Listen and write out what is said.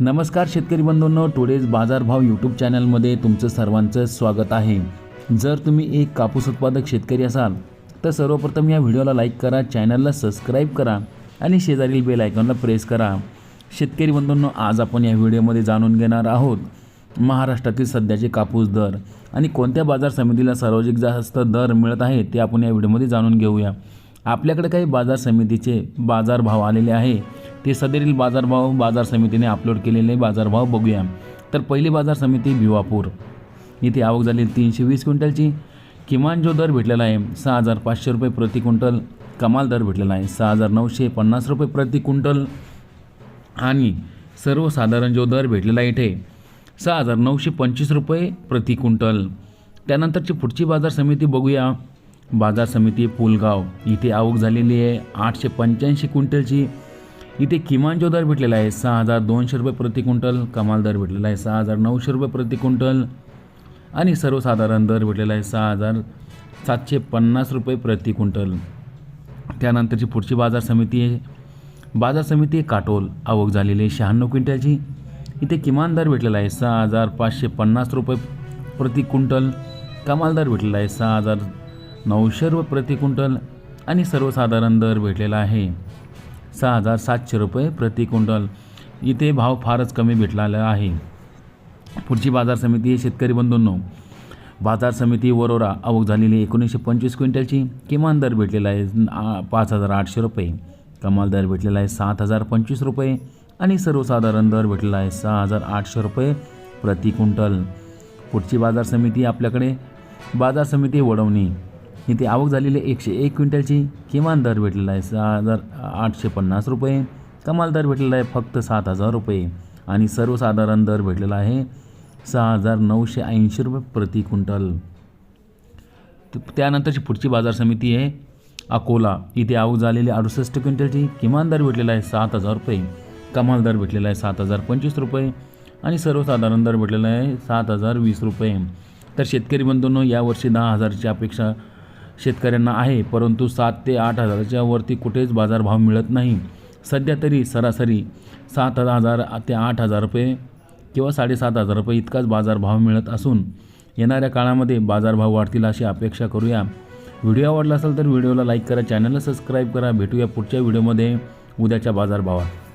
नमस्कार शेतकरी बंधूंनो टुडेज बाजारभाव यूट्यूब चॅनलमध्ये तुमचं सर्वांचं स्वागत आहे. जर तुम्ही एक कापूस उत्पादक शेतकरी असाल तर सर्वप्रथम या व्हिडिओला लाईक करा चॅनलला सबस्क्राईब करा आणि शेजारील बेल आयकॉनला प्रेस करा. शेतकरी बंधूंनो आज आपण या व्हिडिओमध्ये जाणून घेणार आहोत महाराष्ट्रातील सध्याचे कापूस दर आणि कोणत्या बाजार समितीला सर्वाधिक जास्त दर मिळत आहे ते आपण या व्हिडिओमध्ये जाणून घेऊया. आपल्याकडे काही बाजार समितीचे बाजारभाव आलेले आहे. ते सदरील बाजारभाव बाजार समितीने अपलोड केलेले बाजारभाव बघूया. तर पहिली बाजार समिती भिवापूर. इथे आवक झाली तीनशे वीस क्विंटलची. किमान जो दर भेटलेला आहे सहा हजार पाचशे रुपये प्रति क्विंटल. कमाल दर भेटलेला आहे सहा हजार नऊशे पन्नास रुपये प्रति क्विंटल. आणि सर्वसाधारण जो दर भेटलेला आहे इथे सहा हजार नऊशे पंचवीस रुपये प्रति क्विंटल. त्यानंतरची पुढची बाजार समिती बघूया. बाजार समिती पुलगाव इथे आवक झालेली आहे आठशे पंच्याऐंशी क्विंटलची. इथे किमान जो दर भेटलेला आहे सहा हजार दोनशे रुपये प्रति क्विंटल कमाल दर भेटलेला आहे सहा हजार नऊशे रुपये प्रति क्विंटल. आणि सर्वसाधारण दर भेटलेला आहे सहा हजार सातशे पन्नास रुपये प्रति क्विंटल. त्यानंतरची पुढची बाजार समिती आहे. बाजार समिती काटोल. आवक झालेली आहे शहाण्णव क्विंटलची. इथे किमान दर भेटलेला आहे सहा हजार पाचशे पन्नास रुपये प्रति क्विंटल. कमाल दर भेटलेला आहे सहा हजार नऊशे रुपये प्रति क्विंटल. आणि सर्वसाधारण दर भेटलेला आहे. सहा हजार सातशे रुपये प्रति क्विंटल. इथे भाव फारच कमी भेटलेला आहे. पुढची बाजार समिती आहे शेतकरी बंधूंनो. बाजार समिती वरोरा आवक झालेली एकोणीसशे पंचवीस क्विंटलची. किमान दर भेटलेला आहे पाच हजार आठशे रुपये. कमाल दर भेटलेला आहे सात हजार पंचवीस रुपये. आणि सर्वसाधारण दर भेटलेला आहे सहा हजार आठशे रुपये प्रति क्विंटल. पुढची बाजार समिती आपल्याकडे. बाजार समिती वडवणी इथे आवक झालेली एकशे एक क्विंटलची. किमान दर भेटलेला आहे सहा हजार आठशे पन्नास रुपये. कमाल दर भेटलेला आहे फक्त सात हजार रुपये. आणि सर्वसाधारण दर भेटलेला आहे सहा हजार नऊशे ऐंशी रुपये प्रति क्विंटल. त्यानंतरची पुढची बाजार समिती आहे अकोला. इथे आवक झालेली अडुसष्ट क्विंटलची. किमान दर भेटलेला आहे सात हजार रुपये. कमाल दर भेटलेला आहे सात हजार पंचवीस रुपये. आणि सर्वसाधारण दर भेटलेला आहे सात हजार वीस रुपये. तर शेतकरी बंधूंनो यावर्षी दहा हजारची अपेक्षा शेतकऱ्यांना आहे परंतु सात ते आठ हजाराच्या वरती कुठेच बाजारभाव मिळत नाही. सध्या तरी सरासरी सात हजार ते आठ हजार रुपये किंवा साडेसात हजार रुपये इतकाच बाजारभाव मिळत असून येणाऱ्या काळामध्ये बाजारभाव वाढतील अशी अपेक्षा करूया. व्हिडिओ आवडला असेल तर व्हिडिओला लाईक करा चॅनलला सबस्क्राईब करा. भेटूया पुढच्या व्हिडिओमध्ये. उद्याच्या बाजारभावात.